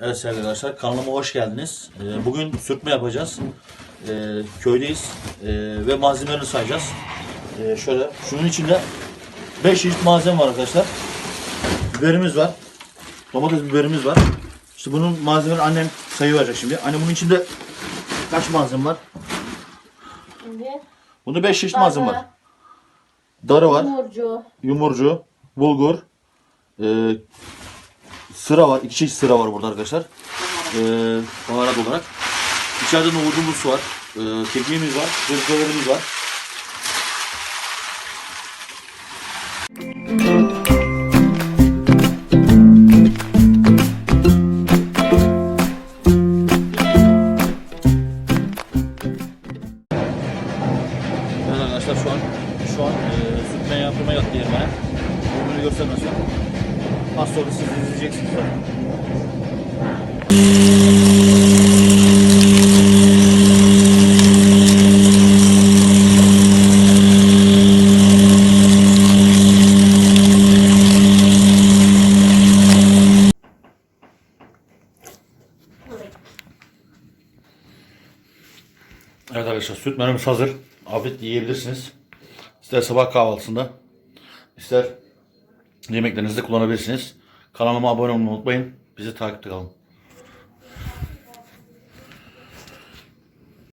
Evet sevgili arkadaşlar kanalıma hoş geldiniz. Ee, Bugün sürtme yapacağız. Ee, Köydeyiz Ee, ve malzemelerini sayacağız. Ee, Şöyle şunun içinde 5 çeşit malzeme var arkadaşlar. Biberimiz var. Domates biberimiz var. İşte bunun malzemelerini annem sayıverecek şimdi. Anne bunun içinde kaç malzeme var? Şimdi Bunda 5 çeşit malzeme var. Darı, Darı var, Yumurcu, yumurcu, bulgur, e, sıra var. İki çeşit sıra var burada arkadaşlar. E, baharat olarak. İçeride nohudumuz var. E, kekiğimiz var. Cezvelerimiz var. Evet arkadaşlar şu an şu an e, sütmen yaptırma yattı yer bana. Bunu göstermezsem. Az sonra siz izleyeceksiniz. Evet arkadaşlar süt menümüz hazır. Afiyet yiyebilirsiniz. İster sabah kahvaltısında, ister yemeklerinizde kullanabilirsiniz. Kanalıma abone olmayı unutmayın. Bizi takipte kalın.